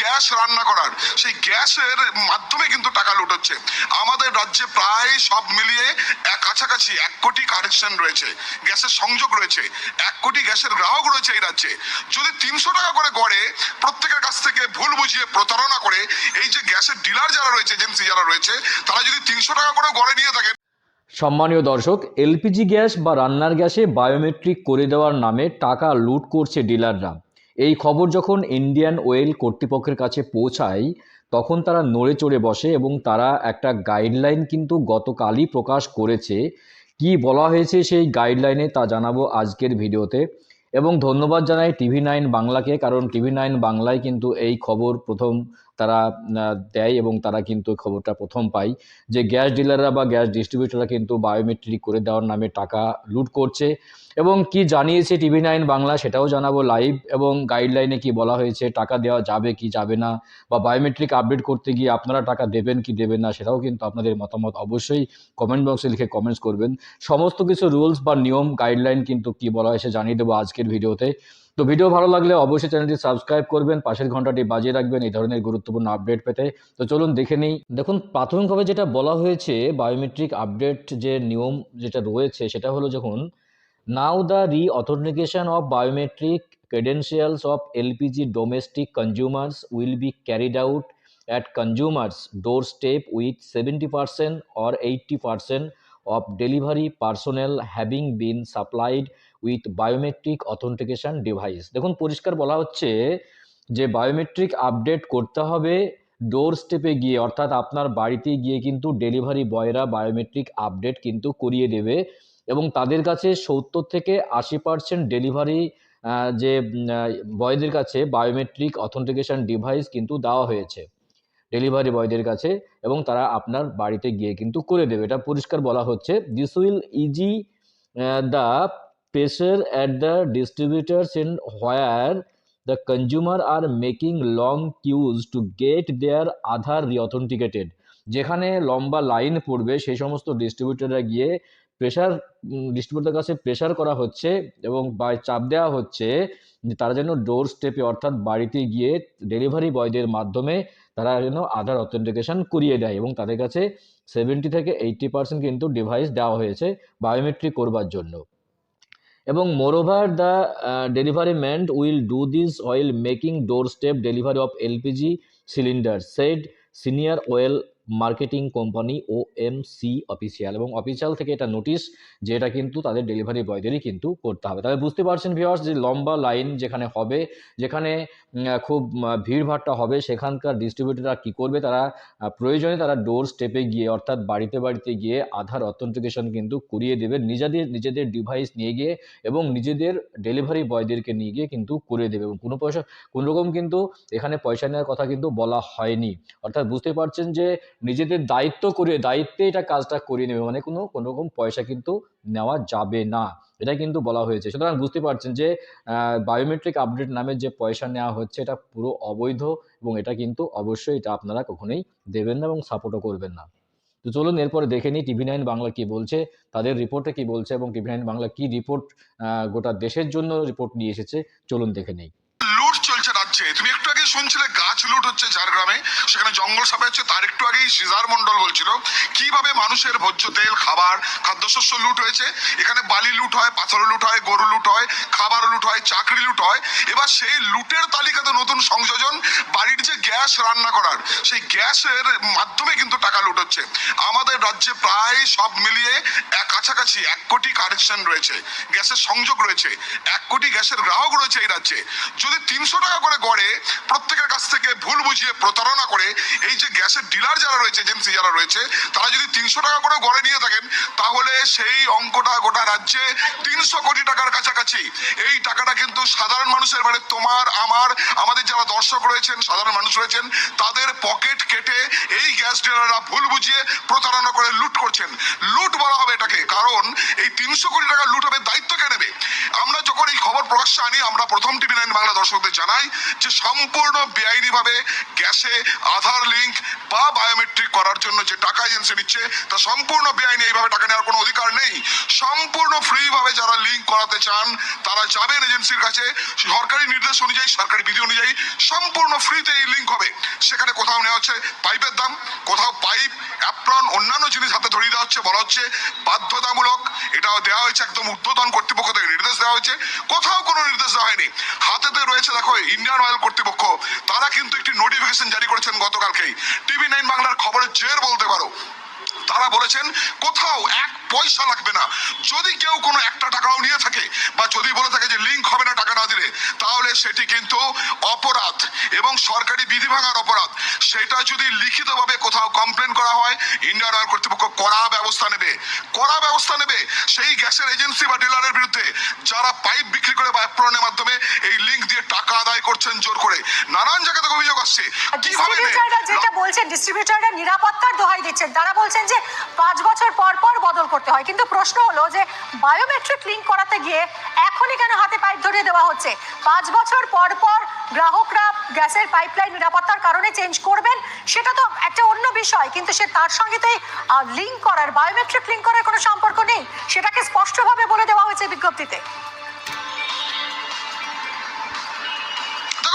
Gas রান্না করার। সেই গ্যাসের মাধ্যমে কিন্তু টাকা লুট হচ্ছে আমাদের রাজ্যে প্রায় সব মিলিয়ে এক কাছাকাছি এক কোটি কানেকশন রয়েছে। গ্যাসের সংযোগ রয়েছে। এক কোটি গ্যাসের গ্রাহক রয়েছে এই রাজ্যে। যদি তিনশো টাকা করে গড়ে, প্রত্যেকের কাছ থেকে ভুল বুঝিয়ে প্রতারণা করে, এই যে গ্যাসের ডিলার যারা রয়েছে এজেন্সি যারা রয়েছে, তারা যদি তিনশো টাকা করে গড়ে নিয়ে থাকে সম্মানীয় দর্শক, এলপিজি গ্যাস বা রান্নার গ্যাসে বায়োমেট্রিক করে দেওয়ার নামে টাকা লুট করছে ডিলাররা। এই খবর যখন ইন্ডিয়ান ওয়েল কর্তৃপক্ষের কাছে পৌঁছায়, তখন তারা নড়ে চড়ে বসে এবং তারা একটা গাইডলাইন কিন্তু গতকালই প্রকাশ করেছে। কি বলা হয়েছে সেই গাইডলাইনে তা জানাব আজকের ভিডিওতে। এবং ধন্যবাদ জানাই টিভি নাইন বাংলাকে, কারণ টিভি নাইন বাংলায় কিন্তু এই খবর প্রথম তারা দেয় এবং তারা কিন্তু খবরটা প্রথম পায় যে গ্যাস ডিলাররা বা গ্যাস ডিস্ট্রিবিউটররা কিন্তু বায়োমেট্রিক করে দেওয়ার নামে টাকা লুট করছে। এবং কি জানিয়েছে টিভি নাইন বাংলা সেটাও জানাব লাইভ। এবং গাইডলাইনে কি বলা হয়েছে, টাকা দেওয়া যাবে কি যাবে না? বা বায়োমেট্রিক আপডেট করতে গিয়ে আপনারা টাকা দেবেন কি দেবেন না সেটাও কিন্তু আপনাদের মতামত অবশ্যই কমেন্ট বক্সে লিখে কমেন্টস করবেন। সমস্ত কিছু রুলস বা নিয়ম, গাইডলাইন কিন্তু কি বলা হয়েছে জানিয়ে দেবো আজকের ভিডিওতে। তো ভিডিও ভালো লাগলে অবশ্যই চ্যানেলটি সাবস্ক্রাইব করবেন, পাশের ঘন্টাটি বাজিয়ে রাখবেন এই ধরনের গুরুত্বপূর্ণ আপডেট পেতে। তো চলুন দেখে নিই। দেখুন, প্রাথমিকভাবে যেটা বলা হয়েছে, বায়োমেট্রিক আপডেট যে নিয়ম যেটা রয়েছে, সেটা হলো যখন now the reauthentication of biometric credentials of LPG domestic consumers will be carried out at consumers doorstep with 70% or 80% of delivery personnel having been supplied with biometric authentication device দেখুন, পরিষ্কার বলা হচ্ছে যে বায়োমেট্রিক আপডেট করতে হবে ডোর স্টেপে গিয়ে, অর্থাৎ আপনার বাড়িতে গিয়ে কিন্তু ডেলিভারি বয়রা বায়োমেট্রিক আপডেট কিন্তু করিয়ে দেবে এবং তাদের কাছে সত্তর থেকে আশি পার্সেন্ট ডেলিভারি যে বয়দের কাছে বায়োমেট্রিক অথেন্টিকেশন ডিভাইস কিন্তু দেওয়া হয়েছে ডেলিভারি বয়দের কাছে এবং তারা আপনার বাড়িতে গিয়ে কিন্তু করে দেবে। এটা পরিষ্কার বলা হচ্ছে। This will ease the pressure at the distributors in where the consumer are making long queues to get their Aadhaar reauthenticated যেখানে লম্বা লাইন পড়বে, সেই সমস্ত ডিস্ট্রিবিউটাররা গিয়ে প্রেশার ডিস্ট্রিবিউটার কাছে প্রেশার করা হচ্ছে এবং বা চাপ দেওয়া হচ্ছে তারা যেন ডোর স্টেপে অর্থাৎ বাড়িতে গিয়ে ডেলিভারি বয়দের মাধ্যমে তারা যেন আধার অথেন্টিকেশন করিয়ে দেয় এবং তাদের কাছে সেভেন্টি থেকে এইটটি পার্সেন্ট কিন্তু ডিভাইস দেওয়া হয়েছে বায়োমেট্রিক করবার জন্য। এবং moreover the delivery man will do this while making doorstep delivery of LPG cylinder said senior oil marketing company O M C official এবং অফিসিয়াল থেকে এটা নোটিশ যে এটা কিন্তু তাদের ডেলিভারি বয়দেরই কিন্তু করতে হবে। তাহলে বুঝতে পারছেন ভিওয়ার্স যে লম্বা লাইন যেখানে হবে যেখানে খুব আহ, ভিড়ভাট্টা হবে সেখানকার ডিস্ট্রিবিউটররা কি করবে তারা প্রয়োজনে তারা ডোর স্টেপে গিয়ে অর্থাৎ বাড়িতে বাড়িতে গিয়ে আধার অথেন্টিকেশন কিন্তু করিয়ে দেবে নিজেদের নিজেদের ডিভাইস নিয়ে গিয়ে এবং নিজেদের ডেলিভারি বয়দেরকে নিয়ে গিয়ে কিন্তু করে দেবে এবং কোনো পয়সা কোনো রকম কিন্তু এখানে পয়সা নেওয়ার কথা কিন্তু বলা হয়নি। অর্থাৎ বুঝতে পারছেন যে নিজেদের দায়িত্ব করে দায়িত্বে এটা কাজটা করিয়ে নেবে মানে কোনো কোনো রকম পয়সা কিন্তু নেওয়া যাবে না। এটা কিন্তু বলা হয়েছে। সুতরাং বুঝতে পারছেন যে বায়োমেট্রিক আপডেট নামে যে পয়সা নেওয়া হচ্ছে, এটা পুরো অবৈধ এবং এটা কিন্তু অবশ্যই এটা আপনারা কখনোই দেবেন না এবং সাপোর্টও করবেন না। তো চলুন এরপরে দেখে নিই টিভি নাইন বাংলা কি বলছে, তাদের রিপোর্টে কি বলছে এবং টিভি নাইন বাংলা কি রিপোর্ট গোটা দেশের জন্য রিপোর্ট নিয়ে এসেছে। চলুন দেখে নেই লুট চলছে রাজ্যে তুমি একটু আগে শুনছিলে গাছ লুট হচ্ছে ঝাড়গ্রামে? সেখানে জঙ্গল সাপে হচ্ছে, তার একটু আগেই সিজার মন্ডল বলছিল, কীভাবে মানুষের ভোজ্য তেল, খাবার, খাদ্যশস্য লুট হয়েছে? এখানে বালি লুট হয় পাথর লুট হয়, গরু লুট হয় হয় চাকরি লুট হয়। এবার সেই লুটের তালিকাতে নতুন সংযোজন, বাড়ির যে গ্যাস রান্না করার, সেই গ্যাসের মাধ্যমে কিন্তু টাকা লুট হচ্ছে। আমাদের রাজ্যে প্রায় সব মিলিয়ে এক কাছাকাছি এক কোটি কানেকশন রয়েছে, গ্যাসের সংযোগ রয়েছে, এক কোটি গ্যাসের গ্রাহক রয়েছে এই রাজ্যে। যদি তিনশো টাকা করে গড়ে, প্রত্যেকের কাছ থেকে ভুল বুঝিয়ে প্রতারণা করে, এই যে গ্যাসের ডিলার যারা রয়েছে, এজেন্সি যারা রয়েছে, তারা যদি তিনশো টাকা করে গড়ে নিয়ে থাকেন, তাহলে সেই অঙ্কটা গোটা রাজ্যে তিনশো কোটি টাকার কাছাকাছি। এই টাকাটা কিন্তু সাধারণ মানুষের মানে তোমার, আমার, আমাদের যারা দর্শক রয়েছেন, সাধারণ মানুষ রয়েছেন, তাদের পকেট কেটে এই গ্যাস ডিলাররা ভুল বুঝিয়ে প্রতারণা করে লুট করছেন। লুট বলা হবে এটাকে। কারণ এই তিনশো কোটি টাকা লুট হবে দায়িত্ব আমরা প্রকাশ্যে আনি আমরা প্রথম টিভি নাইন বাংলা দর্শকদের জানাই যে সম্পূর্ণ বেআইনিভাবে গ্যাসে আধার লিঙ্ক বা বায়োমেট্রিক করার জন্য যে টাকা এজেন্সি নিচ্ছে, তা সম্পূর্ণ বেআইনি, এইভাবে টাকা নেওয়ার কোনো অধিকার নেই। সম্পূর্ণ ফ্রি ভাবে যারা লিঙ্ক করাতে চান, তারা যাবেন এজেন্সির কাছে। সরকারি নির্দেশ অনুযায়ী, সরকারি বিধি অনুযায়ী সম্পূর্ণ ফ্রিতে এই লিঙ্ক হবে। সেখানে কোথাও নেওয়া হচ্ছে পাইপের দাম, কোথাও পাইপ, অ্যাপ্রন, অন্যান্য জিনিস হাতে ধরিয়ে দেওয়া হচ্ছে, বলা হচ্ছে বাধ্যতামূলক। এটাও দেওয়া হয়েছে একদম উদ্বোধন কর্তৃপক্ষ থেকে নির্দেশ দেওয়া হয়েছে। কোথাও কোনো নির্দেশ দেওয়া হয়নি। হাতেতে রয়েছে, দেখো ইন্ডিয়ান অয়েল কর্তৃপক্ষ। তারা কিন্তু একটি নোটিফিকেশন জারি করেছেন গতকালকেই। টিভি নাইন বাংলার খবরের জের বলতে পারো। তারা বলেছেন কোথাও এক পয়সা লাগবে না। যদি কেউ কোনো একটা টাকাও নিয়ে থাকে বা যদি বলে থাকে যে লিঙ্ক হবে না টাকা না দিলে তাহলে সেটি কিন্তু অপরাধ এবং সরকারি বিধি ভাঙার অপরাধ। সেটা যদি লিখিতভাবে কোথাও কমপ্লেন করা হয় ইন্ডিয়ান অয়েল কর্তৃপক্ষ কড়া ব্যবস্থা নেবে। কড়া ব্যবস্থা নেবে সেই গ্যাসের এজেন্সি বা ডিলারের বিরুদ্ধে যারা পাইপ বিক্রি করে বা অ্যাপ্রনের মাধ্যমে এই লিঙ্ক দিয়ে টাকা আদায় করছেন জোর করে। নানান জায়গা থেকে অভিযোগ আসছে। কীভাবে যেটা বলছেন ডিস্ট্রিবিউটাররা নিরাপত্তার দোহাই দিচ্ছেন। তারা বলছেন যে পাঁচ বছর পর পর বদল করতে হয়। কিন্তু প্রশ্ন হলো যে বায়োমেট্রিক লিঙ্ক করাতে গিয়ে এখনই কেন হাতে পাইপ ধরিয়ে দেওয়া হচ্ছে? পাঁচ বছর পর পর গ্রাহকরা গ্যাসের পাইপলাইন নিরাপত্তার কারণে চেঞ্জ করবেন, সেটা তো একটা অন্য বিষয়। কিন্তু সে তার সঙ্গে তো লিঙ্ক করার বায়োমেট্রিক লিঙ্ক করার কোনো সম্পর্ক নেই। সেটাকে স্পষ্টভাবে বলে দেওয়া হয়েছে বিজ্ঞপ্তিতে।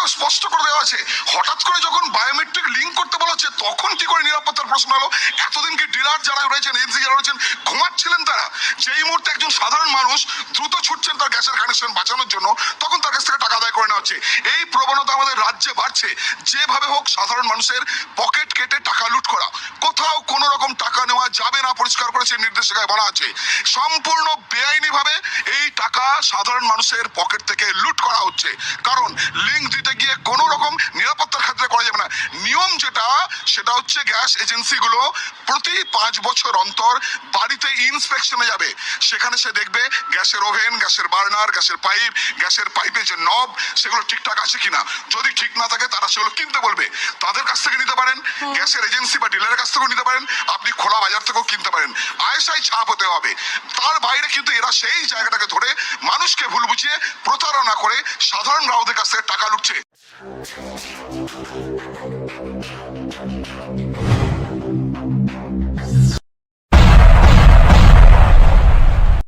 দেখো স্পষ্ট করে দেওয়া আছে। হঠাৎ করে যখন বায়োমেট্রিক লিঙ্ক করতে বলা হচ্ছে, তখন কি করে নিরাপত্তার প্রশ্ন হলো এতদিন কি ডিলার যারা রয়েছেন এজেন্সি যারা রয়েছেন, ঘুমাচ্ছিলেন তারা? যেই মুহূর্তে একজন সাধারণ মানুষ দ্রুত ছুটছেন তার গ্যাসের কানেকশন বাঁচানোর জন্য, তখন তার কাছ থেকে টাকা আদায় করে নেওয়া হচ্ছে। এই প্রবণতা আমাদের রাজ্যে বাড়ছে। যেভাবে হোক, সাধারণ মানুষের পকেট কেটে টাকা লুট করা। কোথাও কোনো রকম টাকা নেওয়া যাবে না, পরিষ্কার করেছে নির্দেশিকায় বলা আছে। সম্পূর্ণ বেআইনি ভাবে এই টাকা সাধারণ মানুষের পকেট থেকে লুট করা হচ্ছে। কারণ লিঙ্ক দিতে গিয়ে কোনো রকম নিরাপত্তার ক্ষেত্রে করা যাবে না। নিয়ম যেটা সেটা হচ্ছে গ্যাস এজেন্সিগুলো প্রতি পাঁচ বছর অন্তর বাড়িতে ইন্সপেকশনে যাবে। সেখানে সে দেখবে গ্যাসের ওভেন গ্যাসের বার্নার গ্যাসের পাইপ গ্যাসের পাইপে যে নব সেগুলো ঠিকঠাক আছে কিনা। যদি ঠিক না থাকে তারা সেগুলো কিনতে বলবে। তাদের কাছ থেকে নিতে পারেন গ্যাসের এজেন্সি বা ডিলারের কাছ থেকেও নিতে পারেন। আপনি খোলা বাজার থেকেও কিনতে পারেন। আয়সাই ছাপ হতে হবে। তার বাইরে কিন্তু এরা সেই জায়গাটাকে ধরে মানুষকে ভুল বুঝিয়ে প্রতারণা করে সাধারণ গ্রাহকদের কাছ থেকে টাকা লুটছে। Thank.